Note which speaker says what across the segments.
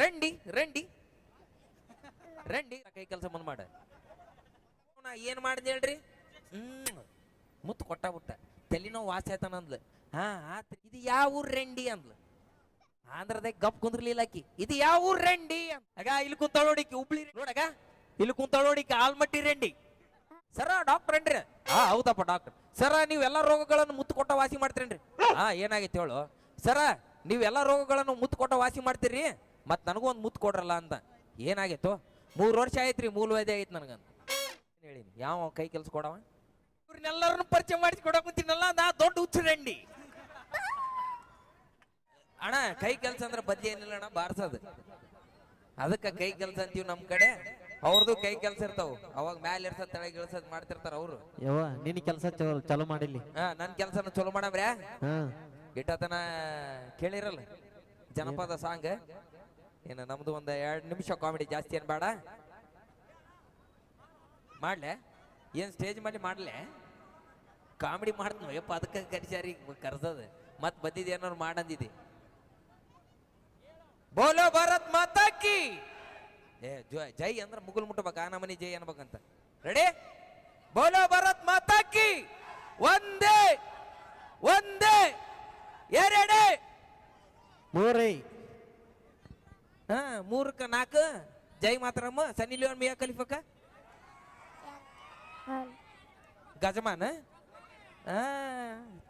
Speaker 1: ರಂಡಿ ರಂಡಿ. ರಂಡಿ ಕೈ ಕೆಲಸ ಮುಂದ್ ಮಾಡ. ನಾ ಏನ್ ಮಾಡಿದೆ ಹೇಳ್ರಿ? ಮುತ್ತು ಕೊಟ್ಟ ಬಿಟ್ಟ. ತಲೆನೋ ವಾಸ ಆಯ್ತಾನ ಅಂದ್ಲು. ಹಾ ಆತ್ ಇದು ಯಾವ ಊರ್ ರೆಂಡಿ ಅಂದ್ಲು? ಆಂಧ್ರದಾಗ ಗಪ್ ಕುಂದ್ರಲಿಲ್ಲ ಆಕಿ. ಇದು ಯಾವ ಊರ್ ರೆಂಡಿ ಅಗ, ಇಲ್ಲಿ ಕುಂತಾಳೋಡಿಕಿ ಹುಬ್ಳಿ ನೋಡಗ ಇಲ್ಲಿ ಕುಂತಾಳೋಡಿಕಿ ಆಲ್ಮಟ್ಟಿ ರೆಂಡಿ. ಸರ, ಡಾಕ್ಟರ್ ಏನ್ರಿ? ಹಾ, ಹೌದಪ್ಪ, ಡಾಕ್ಟರ್. ಸರ, ನೀವು ಎಲ್ಲ ರೋಗಗಳನ್ನು ಮುತ್ತು ಕೊಟ್ಟ ವಾಸಿ ಮಾಡ್ತೀರೇನ್ರಿ? ಹಾ, ಏನಾಗೈತೆ ಹೇಳು. ಸರ, ನೀವು ಎಲ್ಲ ರೋಗಗಳನ್ನು ಮುತ್ತು ಕೊಟ್ಟ ವಾಸಿ ಮಾಡ್ತೀರಿ? ಮತ್ ನನಗೂ ಒಂದು ಮುತ್ತು ಕೊಡ್ರಲ್ಲ ಅಂತ. ಏನಾಗೈತು? ಮೂರು ವರ್ಷ ಆಯ್ತು ರೀ ಮೂಲ ವೈದ್ಯ ಆಗೈತೆ ನನಗಂತ ಹೇಳಿ ಯಾವ ಕೈ ಕೆಲಸ ಕೊಡವ? ಇವ್ರನ್ನೆಲ್ಲರನ್ನು ಪರಿಚಯ ಮಾಡಿಸಿ ಕೊಡಕ್ ಕುಂತೀನಲ್ಲ ನಾ ದೊಡ್ಡ ಹುಚ್ಚರಂಡಿ ಅಣ್ಣ ಕೈ ಕೆಲಸ ಅಂದ್ರೆ ಬದ್ಯ ಏನಿಲ್ಲ ಅಣ್ಣ ಬಾರ್ಸೋದು. ಅದಕ್ಕೆ ಕೈ ಕೆಲಸ ಅಂತೀವಿ ನಮ್ಮ ಕಡೆ. ಅವ್ರದ್ದು ಕೈ ಕೆಲಸ ಇರ್ತಾವ. ಅವಾಗ ಮ್ಯಾಲ ಇರ್ಸದ್ ತೆಳಗ್ ಇಳ್ಸದ್ ಮಾಡ್ತಿರ್ತಾರ ಅವ್ರು.
Speaker 2: ಯವ್ವ ನಿನ್ನ ಕೆಲಸ ಚಲೋ ಮಾಡಿಲಿ
Speaker 1: ಹಾ ನನ್ನ ಕೆಲಸನ ಚಲೋ ಮಾಡಮ್ರ್ಯಾ?
Speaker 2: ಹಾ.
Speaker 1: ಗಿಟ್ಟತನ ಕೇಳಿರಲ್ಲ ಜನಪದ ಸಾಂಗ್. ಏನು, ನಮ್ದು ಒಂದು ಎರಡು ನಿಮಿಷ ಕಾಮಿಡಿ ಜಾಸ್ತಿ ಏನ್ ಬೇಡ. ಮಾಡ್ಲೆ? ಏನ್ ಸ್ಟೇಜ್ ಮೇಲೆ ಮಾಡ್ಲೆ? ಕಾಮಿಡಿ ಮಾಡ್ತು ಯಪ್ಪ, ಅದಕ್ಕೆ ಕರಿಸಾರಿ ಕರ್ಸದ ಮತ್ತೆ ಬಂದಿದ್ದು ಏನಾರು ಮಾಡಂದಿದೆ. ಬೋಲೋ ಭಾರತ್ ಮಾತಾಕಿ ಏ, ಜೈ ಅಂದ್ರೆ ಮುಗುಲ್ ಮುಟ್ಟಬೇಕು ಆ ನಮನಿ ಜೈ ಅನ್ಬೇಕಂತ. ರೆಡಿ ಬೋಲೋ ಭಾರತ್ ಮಾತಾಕಿ ಒಂದೇ ಒಂದೇ, ಎರಡೇ!
Speaker 2: ಮೂರೈ.
Speaker 1: ಹಾ ಮೂರಕ್ಕ ನಾಲ್ಕು. ಜೈ ಮಾತ್ರಮ್ಮ. ಸನ್ನಿ ಲಿಯೋನ್ ಮಿಯಾ ಖಲೀಫಕ್ಕ? ಗಜಮಾನ? ಹಾ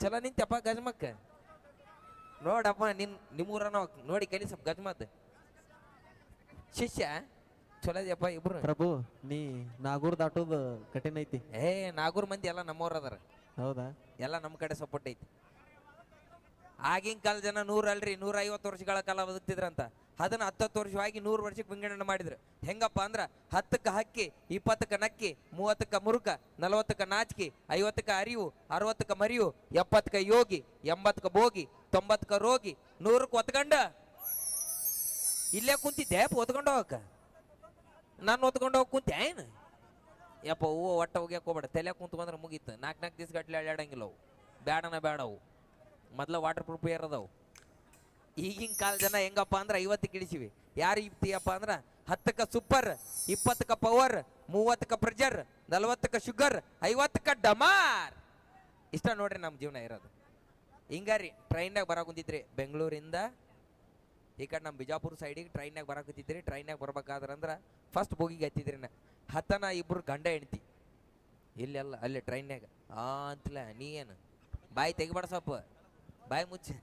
Speaker 1: ಚಲೋ ನಿಂತಪ್ಪ ಗಜಮಕ್ಕ. ನೋಡಪ್ಪ ನಿನ್ ನಿಮ್ಮೂರನ ನೋಡಿ ಕಲಿ ಸ್ವಲ್ಪ ಗಜಮತ್ ಶಿಷ್ಯ ಚಲೋ ಇದೆಯಪ್ಪ ಇಬ್ರು.
Speaker 2: ಪ್ರಭು ನೀ ನಾಗೂರ್ ದಾಟೋದು ಕಠಿಣ ಐತಿ.
Speaker 1: ಏ ನಾಗೂರ್ ಮಂದಿ ಎಲ್ಲ ನಮ್ಮವ್ರ ಅದಾರ.
Speaker 2: ಹೌದಾ?
Speaker 1: ಎಲ್ಲ ನಮ್ಮ ಕಡೆ ಸಪೋರ್ಟ್ ಐತಿ. ಆಗಿನ ಕಾಲ ಜನ ನೂರ ಅಲ್ರಿ ನೂರ ಐವತ್ತು ವರ್ಷಗಳ ಕಾಲ ಬದುಕ್ತಿದ್ರಂತ. ಅದನ್ನ ಹತ್ತತ್ತು ವರ್ಷವಾಗಿ ನೂರು ವರ್ಷಕ್ಕೆ ವಿಂಗಡಣೆ ಮಾಡಿದ್ರು. ಹೆಂಗಪ್ಪ ಅಂದ್ರೆ ಹತ್ತಕ್ಕೆ ಹಕ್ಕಿ, ಇಪ್ಪತ್ತಕ್ಕೆ ನಕ್ಕಿ, ಮೂವತ್ತಕ್ಕೆ ಮುರುಕ, ನಲವತ್ತಕ್ಕೆ ನಾಚಿಕೆ, ಐವತ್ತಕ್ಕೆ ಅರಿವು, ಅರವತ್ತಕ್ಕೆ ಮರಿಯು, ಎಪ್ಪತ್ತಕ್ಕೆ ಯೋಗಿ, ಎಂಬತ್ತಕ್ಕೆ ಭೋಗಿ, ತೊಂಬತ್ತಕ್ಕೆ ರೋಗಿ, ನೂರಕ್ಕೆ ಒತ್ಕಂಡ ಇಲ್ಲೇ ಕುಂತಿದ್ದೆ ಒತ್ಕೊಂಡು ಹೋಗಕ್ಕ. ನಾನು ಒತ್ಕೊಂಡು ಹೋಗಿ ಕುಂತೆ ಏನು? ಯಪ್ಪ, ಹೂವು ಒಟ್ಟ ಹೋಗ್ಯಾಕ ಹೋಗ್ಬೇಡ. ತಲೆ ಬಂದ್ರೆ ಮುಗೀತು. ನಾಲ್ಕು ನಾಲ್ಕು ದಿವ್ಸ ಅಡ್ಯಾಡಂಗಿಲ್ಲ ಅವು. ಬ್ಯಾಡನ ಬ್ಯಾಡವು ಮೊದಲ ವಾಟರ್ ಪ್ರೂಫ್ ಇರೋದವು ಈಗಿನ ಕಾಲ ಜನ ಹೆಂಗಪ್ಪ ಅಂದ್ರೆ ಐವತ್ತು ಇಳಿಸಿವಿ ಯಾರು ಇಪ್ತಿಯಪ್ಪ ಅಂದ್ರೆ ಹತ್ತಕ್ಕ ಸೂಪರ್ ಇಪ್ಪತ್ತಕ್ಕ ಪವರ್ ಮೂವತ್ತಕ್ಕ ಪ್ರೆಜರ್ ನಲವತ್ತಕ್ಕ ಶುಗರ್ ಐವತ್ತಕ್ಕ ಡಮಾರ್. ಇಷ್ಟ ನೋಡ್ರಿ ನಮ್ಮ ಜೀವನ ಇರೋದು. ಹಿಂಗಾರಿ ಟ್ರೈನ್ಯಾಗ ಬರಾಕುಂತಿದ್ರಿ ಬೆಂಗಳೂರಿಂದ ಈ ಕಡೆ ನಮ್ಮ ಬಿಜಾಪುರ ಸೈಡಿಗೆ ಟ್ರೈನ್ಯಾಗ ಬರಾಕುತ್ತಿದ್ರಿ ಟ್ರೈನ್ಯಾಗ ಬರ್ಬೇಕಾದ್ರಂದ್ರೆ ಫಸ್ಟ್ ಬೋಗಿಗೆ ಹತ್ತಿದ್ರಿ ನಾ ಹತ್ತನ ಇಬ್ಬರು ಗಂಡ ಹೆಣ್ತಿ ಇಲ್ಲೆಲ್ಲ, ಅಲ್ಲಿ ಟ್ರೈನ್ಯಾಗ ಆ ಅಂತಲ, ನೀ ಏನು? ಬಾಯಿ ತೆಗಿಬೇಡ ಸಪ್ಪ ಬಾಯಿ ಮುಚ್ಚಿ.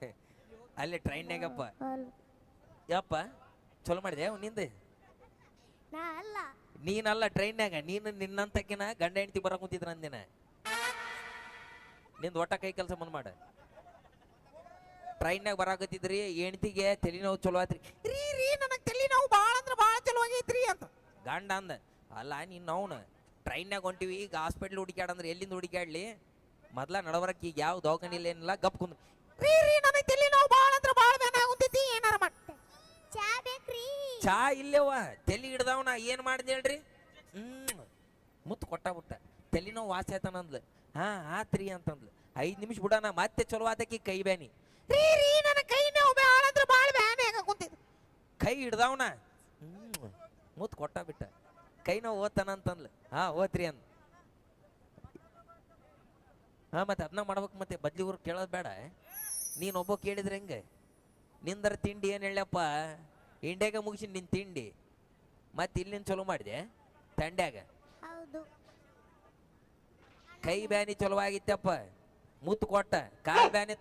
Speaker 1: ಅಲ್ಲಿ ಟ್ರೈನ್ಯಾಗಪ್ಪ ಯಪ್ಪ. ಚಲೋ ಮಾಡಿದೆ ನಿಂದ?
Speaker 3: ನಾ ಅಲ್ಲ.
Speaker 1: ನೀನಲ್ಲ ಟ್ರೈನ್ಯಾಗ ನೀನು ನಿನ್ನಂತಕಿನ ಗಂಡ ಹೆಂಡತಿ ಬರ ಕುಂತಿದ್ರ ಅಂದಿನ. ನಿಂದ ಒಟ್ಟ ಕೈ ಕೆಲಸ ಬಂದ್ ಮಾಡ. ಟ್ರೈನ್ಯಾಗ ಬರಾಕತ್ತಿದ್ರಿ ಹೆಂಡತಿಗೆ ತಲೆನೋವು ಚಲೋ ಆತ್ರಿ. ರೀ ರೀ ನನಗೆ ತಲೆನೋವು ಭಾಳ ಅಂದ್ರೆ ಭಾಳ ಚಲೋ ಆಗೈತ್ರಿ ಅಂತ. ಗಂಡ ಅಂದ ಅಲ್ಲ ನೀನು ಅವನು ಟ್ರೈನ್ಯಾಗ ಹೊಂಟಿವಿ ಈಗ ಹಾಸ್ಪಿಟ್ಲ್ ಹುಡುಕ್ಯಾಡಂದ್ರೆ ಎಲ್ಲಿಂದ ಹುಡುಕ್ಯಾಡ್ಲಿ? ಮೊದ್ಲ ನಡವರಕ್ಕೆ ಈಗ ಯಾವ ದವಾಖಾನೆ ಇಲ್ಲ ಏನಿಲ್ಲ ಗಪ್ ಕುಂದ್ ರೀ ರೀ ನನಗೆ ತಲೆನೋವು ಭಾಳ ಅಂದ್ರೆ ಭಾಳ ಬೇನ ಆಗುತ್ತೈತಿ ಏನಾರ ಮಾಡಿ
Speaker 3: ಚಾ ಬೇಕ್ರಿ.
Speaker 1: ಚಾ ಇಲ್ಲವ ತಲೆ ಹಿಡ್ದವ ನಾ ಏನು ಮಾಡಿದೆ ಹೇಳ್ರಿ? ಹ್ಞೂ ಮುತ್ತು ಕೊಟ್ಟ ಬಿಟ್ಟ. ತಲೆನೋವು ವಾಸ ಆಯ್ತಾನ ಅಂದ್ಲು ಹಾ ಆತ್ರಿ ಅಂತಂದ್ಲು. ಐದು ನಿಮಿಷ ಬಿಡಣ ಮತ್ತೆ ಚಲೋ ಆತಕಿ ಕೈ ಬ್ಯಾನಿ. ರೀ ರೀ ನನ್ನ ಕೈ ನೋವು ಭಾಳ ಅಂದ್ರೆ ಭಾಳ ಬ್ಯಾನಿ ಆಗ ಕುಂತಿದ್ ಕೈ ಹಿಡ್ದವನ ಹ್ಞೂ ಮುತ್ತು ಕೊಟ್ಟ ಬಿಟ್ಟ. ಕೈ ನೋವು ಓದ್ತಾನ ಅಂತಂದ್ಲು. ಹಾ ಓತ್ರಿ ಅಂದ್. ಹಾಂ ಮತ್ತೆ ಅದನ್ನ ಮಾಡ್ಬೇಕು ಮತ್ತೆ ಬದ್ಲಿ ಊರು ಕೇಳೋದು ಬೇಡ ನೀನ್ ಒಬ್ಬ ಕೇಳಿದ್ರೆ ಹೆಂಗೆ? ನಿಂದರ ತಿಂಡಿ ಏನು ಹೇಳಪ್ಪ? ಇಂಡ್ಯಾಗ ಮುಗಿಸಿ ನಿನ್ನ ತಿಂಡಿ. ಮತ್ತೆ ಇಲ್ಲಿಂದ ಚಲೋ ಮಾಡಿದೆ ತಂಡ್ಯಾಗ.
Speaker 3: ಹೌದು.
Speaker 1: ಕೈ ಬ್ಯಾನಿ ಚಲೋ ಆಗಿತ್ತಪ್ಪ ಮುತ್ತು ಕೊಟ್ಟ. ಕಾಲು ಬ್ಯಾನಿ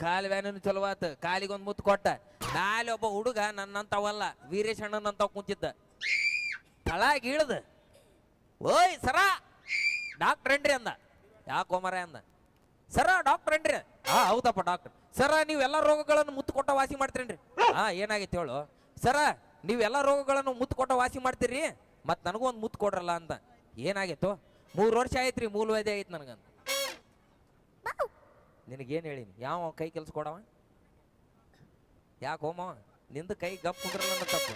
Speaker 1: ಕಾಲು ಬ್ಯಾನಿನೂ ಚಲೋ ಆತು. ಕಾಲಿಗೊಂದು ಮುತ್ತು ಕೊಟ್ಟ. ನಾಳೆ ಒಬ್ಬ ಹುಡುಗ ನನ್ನಂತವಲ್ಲ ವೀರೇಶ್ ಅಣ್ಣನಂತ ಕುಂತಿದ್ದ. ತಳಾಗಿ ಇಳ್ದ. ಓಯ್ ಸರ! ಡಾಕ್ಟ್ರ್ ಏನ್ರಿ ಅಂದ. ಯಾಕೋಮರ ಅಂದ. ಸರ ಡಾಕ್ಟ್ರ್ ಏನ್ರಿ ಹಾ ಹೌದಪ್ಪ ಡಾಕ್ಟರ್. ಸರ ನೀವೆಲ್ಲ ರೋಗಗಳನ್ನು ಮುತ್ತು ಕೊಟ್ಟ ವಾಸಿ ಮಾಡ್ತೀರೇನ್ರಿ? ಹಾ, ಏನಾಗೈತೆ ಹೇಳು. ಸರ ನೀವೆಲ್ಲ ರೋಗಗಳನ್ನು ಮುತ್ತು ಕೊಟ್ಟ ವಾಸಿ ಮಾಡ್ತೀರಿ? ಮತ್ತು ನನಗೂ ಒಂದು ಮುತ್ತು ಕೊಡ್ರಲ್ಲ ಅಂತ. ಏನಾಗಿತ್ತು ಮೂರು ವರ್ಷ ಆಯ್ತ್ರಿ ಮೂಲವೇದಿ ಆಯ್ತು ನನಗಂತ. ನಿನಗೇನು ಹೇಳಿನಿ? ಯಾವ ಕೈ ಕೆಲಸ ಕೊಡವ? ಯಾಕೆ ಹೋಮವ ನಿಂದು ಕೈ ಗಪ್ ನನ್ನ ತಪ್ಪು.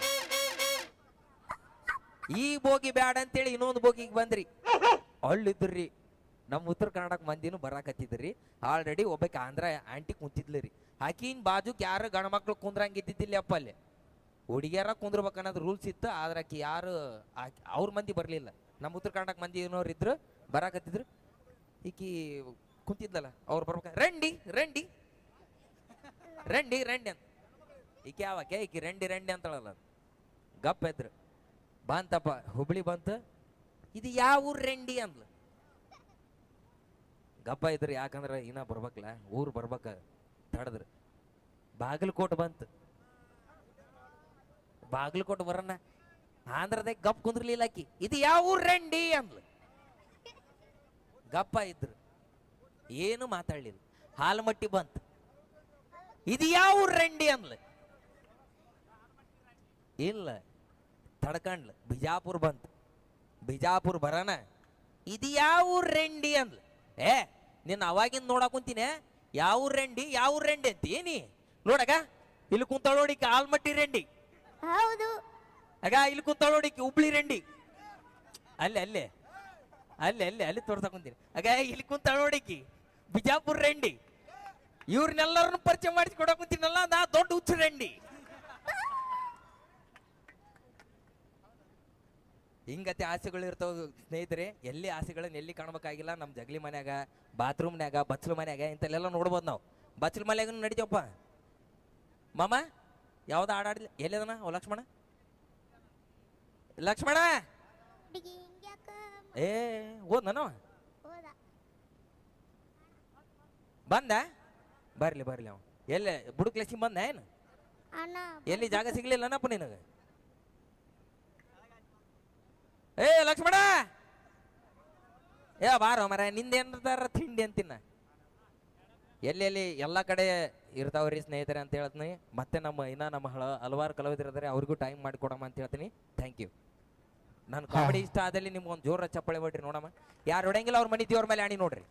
Speaker 1: ಈ ಬೋಗಿ ಬ್ಯಾಡ ಅಂತೇಳಿ ಇನ್ನೊಂದು ಬೋಗಿಗೆ ಬಂದ್ರಿ. ಅಳ್ಳಿದ್ರಿ. ನಮ್ಮ ಉತ್ತರ ಕರ್ನಾಟಕ ಮಂದಿನೂ ಬರಾಕತ್ತಿದ್ರಿ. ಆಲ್ರೆಡಿ ಒಬ್ಬಕ್ಕೆ ಆಂಧ್ರ ಆಂಟಿ ಕುಂತಿದ್ಲು ರೀ. ಆಕಿನ್ ಬಾಜುಕ್ ಯಾರು ಗಣಮಕ್ಳು ಕುಂದ್ರಂಗಿದ್ದಿದ್ದಿಲ್ಲ ಅಪ್ಪ ಅಲ್ಲಿ. ಹುಡುಗಿಯರ ಕುಂದ್ರಬೇಕು ಅನ್ನೋದು ರೂಲ್ಸ್ ಇತ್ತು, ಆದ್ರೆ ಆಕಿ ಯಾರು ಅವ್ರ ಮಂದಿ ಬರಲಿಲ್ಲ. ನಮ್ಮ ಉತ್ತರ ಕರ್ನಾಟಕ ಮಂದಿ ಏನೋರು ಇದ್ರು, ಬರಾಕತ್ತಿದ್ರು. ಈಕಿ ಕುಂತಿದ್ಲಲ್ಲ, ಅವ್ರು ಬರ್ಬೇಕ, ರಂಡಿ ರಂಡಿ ರಂಡಿ ರಂಡಿ ಅಂತ. ಈಕೆ ಯಾವಕ್ಕೆ ಈಕಿ ರಂಡಿ ರಂಡಿ ಅಂತಳಲ್ಲ ಗಪ್ಪ ಎದ್ರು. ಬಂತಪ್ಪ, ಹುಬ್ಳಿ ಬಂತು. ಇದು ಯಾವ ಊರು ರೆಂಡಿ ಅಂದ್ಲು. ಗಪ್ಪ ಇದ್ರಿ, ಯಾಕಂದ್ರೆ ಇನ್ನ ಬರ್ಬೇಕಲ್ಲ, ಊರು ಬರ್ಬೇಕ ತಡದ್ರ ಬಾಗಲಕೋಟೆ ಬಂತು. ಬಾಗಲಕೋಟೆ ಬರೋಣ ಆಂಧ್ರದಾಗ ಗಪ್ ಕುಂದ್ರಲಿಲ್ಲ ಆಕಿ. ಇದು ಯಾವ ಊರ್ ರೆಂಡಿ ಅಂದ್ಲು. ಗಪ್ಪ ಇದ್ರು. ಏನು ಮಾತಾಡ್ಲಿಲ್ಲ. ಹಾಲ್ಮಟ್ಟಿ ಬಂತು. ಇದು ಯಾವ ಊರ್ ರೆಂಡಿ ಅಂದ್ಲು. ಇಲ್ಲ. ತಡ್ಕಂಡ್ಲು. ಬಿಜಾಪುರ್ ಬಂತು. ಬಿಜಾಪುರ್ ಬರೋಣ. ಇದು ಯಾವ ಊರ್ ರೆಂಡಿ ಅಂದ್ಲು. ಏ ನಿನ್ನ ಅವಾಗಿಂದ ನೋಡಾಕುಂತೀನಿ ಯಾವ ಊರ್ ರೆಂಡಿ? ಯಾವ ಊರ್ ರೆಂಡಿ ಅಂತ ಏನಿ ನೋಡಗ ಇಲ್ಲಿ ಕುಂತಾಳ ಆಲ್ಮಟ್ಟಿ ರೆಂಡಿ.
Speaker 3: ಹೌದು.
Speaker 1: ಆಗ ಇಲ್ಲಿ ಕುಂತಾಳ ಹುಬ್ಳಿ ರೆಂಡಿ. ಅಲ್ಲೇ ಅಲ್ಲೇ ಅಲ್ಲೇ ಅಲ್ಲೇ ಅಲ್ಲಿ ತೋರ್ಸಕ್ ಕುಂತೀನಿ. ಆಗ ಇಲ್ಲಿ ಕುಂತಾಳ ಬಿಜಾಪುರ್ ಬಿಜಾಪುರ ರೆಂಡಿ. ಇವ್ರನ್ನೆಲ್ಲರನ್ನು ಪರಿಚಯ ಮಾಡಿಸಿ ಕೊಡಕ್ ಕುಂತೀನಲ್ಲ ನಾ ದೊಡ್ಡ ಹುಚ್ಚು ರೆಂಡಿ. ಹಿಂಗತೆ ಆಸೆಗಳು ಇರ್ತಾವ ಸ್ನೇಹಿತರೆ ಎಲ್ಲಿ ಆಸೆಗಳನ್ನ ಎಲ್ಲಿ ಕಾಣಬೇಕಾಗಿಲ್ಲ ನಮ್ಮ ಜಗಲಿ ಮನ್ಯಾಗ ಬಾತ್ರೂಮ್ನ್ಯಾಗ ಬಚ್ಚಲು ಮನ್ಯಾಗ ಇಂಥಲ್ಲೆಲ್ಲ ನೋಡ್ಬೋದು ನಾವು. ಬಚ್ಚಲು ಮನ್ಯಾಗ ನಡಿತೀವಪ್ಪ. ಮಾಮ ಯಾವ್ದು ಆಡಾಡ್ಲಿ ಎಲ್ಲಿದನ ಓ ಲಕ್ಷ್ಮಣ? ಲಕ್ಷ್ಮಣ? ಏ ಓದ್. ನಾನು ಬಂದ? ಬರ್ಲಿ ಬರ್ಲಿ ಅವ. ಎಲ್ಲಿ ಬುಡುಕ್ಲೆಸಿ ಬಂದ ಏನು? ಎಲ್ಲಿ ಜಾಗ ಸಿಗ್ಲಿಲ್ಲನಪ್ಪ ನಿನಗೆ? ಏ ಲಕ್ಷ್ಮಣ! ಏ ಬಾರೋ ಮರ ನಿಂದೇನ್ದಾರ ತಿಂಡಿ ಅಂತಿನ್ನ? ಎಲ್ಲೆಲ್ಲಿ ಎಲ್ಲ ಕಡೆ ಇರ್ತಾವ್ರಿ ಸ್ನೇಹಿತರೆ ಅಂತ ಹೇಳ್ತೀನಿ. ಮತ್ತೆ ನಮ್ಮ ಇನ್ನ ನಮ್ಮ ಹಳ ಹಲವಾರು ಕಲಾವಿದರಿದ್ದಾರೆ ಅವ್ರಿಗೂ ಟೈಮ್ ಮಾಡಿಕೊಡಮ್ಮ ಅಂತ ಹೇಳ್ತೀನಿ. ಥ್ಯಾಂಕ್ ಯು ನಾನು ಕಾಮಿಡಿ ಇಷ್ಟ ಆದಲ್ಲಿ ನಿಮ್ಗೊಂದು ಜೋರ ಚಪ್ಪಳೆ ಹೊಡ್ರಿ ನೋಡಮ್ಮ. ಯಾರು ಹೊಡೆಯಂಗಿಲ್ಲ ಅವ್ರ ಮನೆ ದೇವ್ರ ಮೇಲೆ ಆಣಿ ನೋಡ್ರಿ.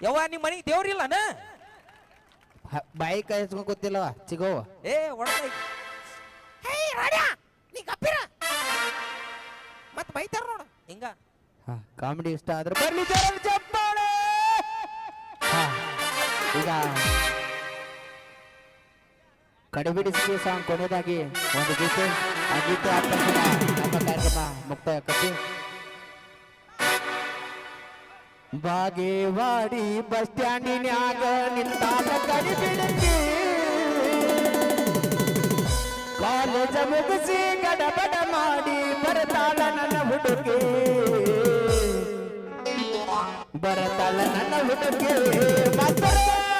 Speaker 1: ಯವ್ವ ನಿಮ್ಮ ಮನೆ ದೇವ್ರಿಲ್ಲನ
Speaker 4: ಬಾಯಿ ಕೈ ಗೊತ್ತಿಲ್ಲವಾ ಚಿಗೋವ.
Speaker 1: ಏ ಒಳಗ ಹೇ ರಾಡ್ಯ ನೀ ಗಪ್ಪಿರ? ಮತ್ ಬೈತಾರ ನೋಡ ಹಿಂಗ.
Speaker 4: ಕಾಮಿಡಿ ಇಷ್ಟ ಆದ್ರೆ ಬರ್ಲಿ ಜೋರಾಗಿ ಚಪ್ಪಾಳೆ ಹಾ, ಈಗ ಕಡಿಬಿಡಿಸಿ ಸಾಂಗ್ ಕೊನೆಯದಾಗಿ. ಒಂದು ಗೀತೆ ಆ ಗೀತೆ ಆದ ತಕ್ಷಣ ನಮ್ಮ ಕಾರ್ಯಕ್ರಮ ಮುಕ್ತಾಯ ಆಕತಿ ಬಾಗೇವಾಡಿ ಬಸ್ ಸ್ಟ್ಯಾಂಡಿನ್ಯಾಗ ನಿಂತಾಗ ಕಡಿಬಿಡಿಸಿ ಕಾಲೇಜ ಮುಗಿಸಿ ಬರ್ತಾಳ ನನ್ನ ಹುಡುಗಿ ಮಾಸ್ತರೇ!